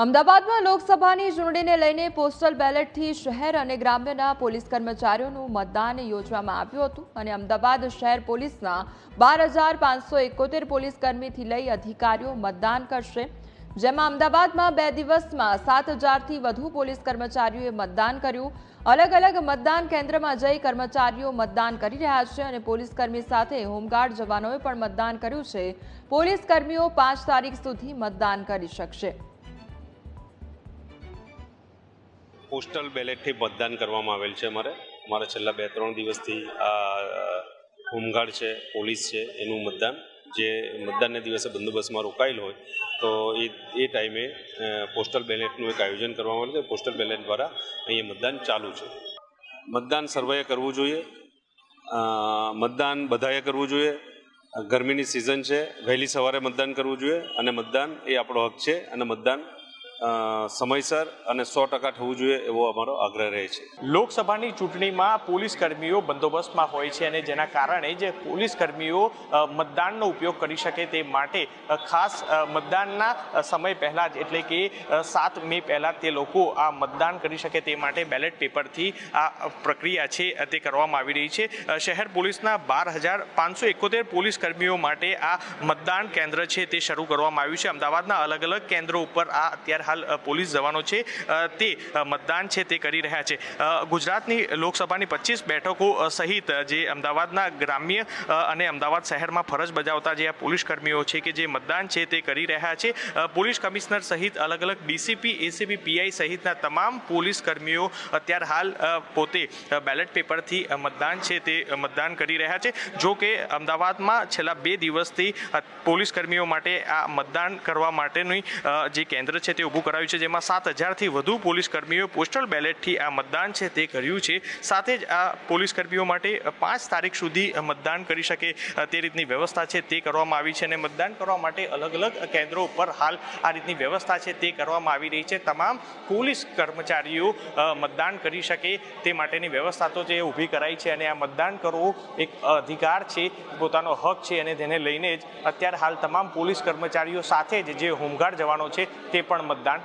અમદાવાદમાં લોકસભાની ચૂંટણીને લઈને પોસ્ટલ બેલેટથી શહેર અને ગ્રામ્યના પોલીસ કર્મચારીઓનું મતદાન યોજવામાં આવ્યું હતું અને અમદાવાદ શહેર પોલીસના બાર હજાર પાંચસો એકોતેર પોલીસ કર્મીથી લઈ અધિકારીઓ મતદાન કરશે. જેમાં અમદાવાદમાં બે દિવસમાં સાત હજારથી વધુ પોલીસ કર્મચારીઓએ મતદાન કર્યું. અલગ અલગ મતદાન કેન્દ્રમાં જઈ કર્મચારીઓ મતદાન કરી રહ્યા છે અને પોલીસ કર્મી સાથે હોમગાર્ડ જવાનોએ પણ મતદાન કર્યું છે. પોલીસ કર્મીઓ પાંચ તારીખ સુધી મતદાન કરી શકશે. પોસ્ટલ બેલેટથી મતદાન કરવામાં આવેલ છે અમારે. અમારે છેલ્લા બે ત્રણ દિવસથી આ હોમગાર્ડ છે, પોલીસ છે, એનું મતદાન, જે મતદાનને દિવસે બંદોબસ્તમાં રોકાયેલ હોય, તો એ એ ટાઈમે પોસ્ટલ બેલેટનું એક આયોજન કરવામાં આવેલું છે. પોસ્ટલ બેલેટ દ્વારા અહીંયા મતદાન ચાલુ છે. મતદાન સર્વેએ કરવું જોઈએ. મતદાન બધાએ કરવું જોઈએ. ગરમીની સિઝન છે. વહેલી સવારે મતદાન કરવું જોઈએ અને મતદાન એ આપણો હક છે અને મતદાન સમયસર અને સો ટકા થવું જોઈએ એવો અમારો આગ્રહ રહે છે. લોકસભાની ચૂંટણીમાં પોલીસ કર્મીઓ બંદોબસ્તમાં હોય છે અને જેના કારણે જે પોલીસ કર્મીઓ મતદાનનો ઉપયોગ કરી શકે તે માટે ખાસ મતદાનના સમય પહેલાં જ એટલે કે સાત મે પહેલાં તે લોકો આ મતદાન કરી શકે તે માટે બેલેટ પેપરથી આ પ્રક્રિયા છે તે કરવામાં આવી રહી છે. શહેર પોલીસના બાર હજાર પાંચસો એકોતેર પોલીસ કર્મીઓ માટે આ મતદાન કેન્દ્ર છે તે શરૂ કરવામાં આવ્યું છે. અમદાવાદના અલગ અલગ કેન્દ્રો ઉપર આ અત્યારે હાલ પોલીસ જવાનો છે. તે મતદાન છે તે કરી રહ્યા છે. ગુજરાતની લોકસભાની પચીસ બેઠકો સહિત જે અમદાવાદના ગ્રામ્ય અને અમદાવાદ શહેરમાં ફરજ બજાવતા જે આ પોલીસ કર્મીઓ છે કે જે મતદાન છે તે કરી રહ્યા છે. પોલીસ કમિશનર સહિત અલગ અલગ ડીસીપી એસીપી પીઆઈ સહિતના તમામ પોલીસ કર્મીઓ અત્યારે હાલ પોતે બેલેટ પેપરથી મતદાન છે તે મતદાન કરી રહ્યા છે. જો કે અમદાવાદમાં છેલ્લા બે દિવસથી પોલીસ કર્મીઓ માટે આ મતદાન કરવા માટેની જે કેન્દ્ર છે તે ઊભું કરાયું છે, જેમાં સાત હજારથી વધુ પોલીસ કર્મીઓ પોસ્ટલ બેલેટથી આ મતદાન છે તે કર્યું છે. સાથે જ આ પોલીસ કર્મીઓ માટે પાંચ તારીખ સુધી મતદાન કરી શકે તે રીતની વ્યવસ્થા છે તે કરવામાં આવી છે અને મતદાન કરવા માટે અલગ અલગ કેન્દ્રો ઉપર હાલ આ રીતની વ્યવસ્થા છે તે કરવામાં આવી રહી છે. તમામ પોલીસ કર્મચારીઓ મતદાન કરી શકે તે માટેની વ્યવસ્થા તો જે ઊભી કરાઈ છે અને આ મતદાન કરવું એક અધિકાર છે, પોતાનો હક છે અને તેને લઈને જ અત્યારે હાલ તમામ પોલીસ કર્મચારીઓ સાથે જ જે હોમગાર્ડ જવાનો છે તે પણ મતદાન done.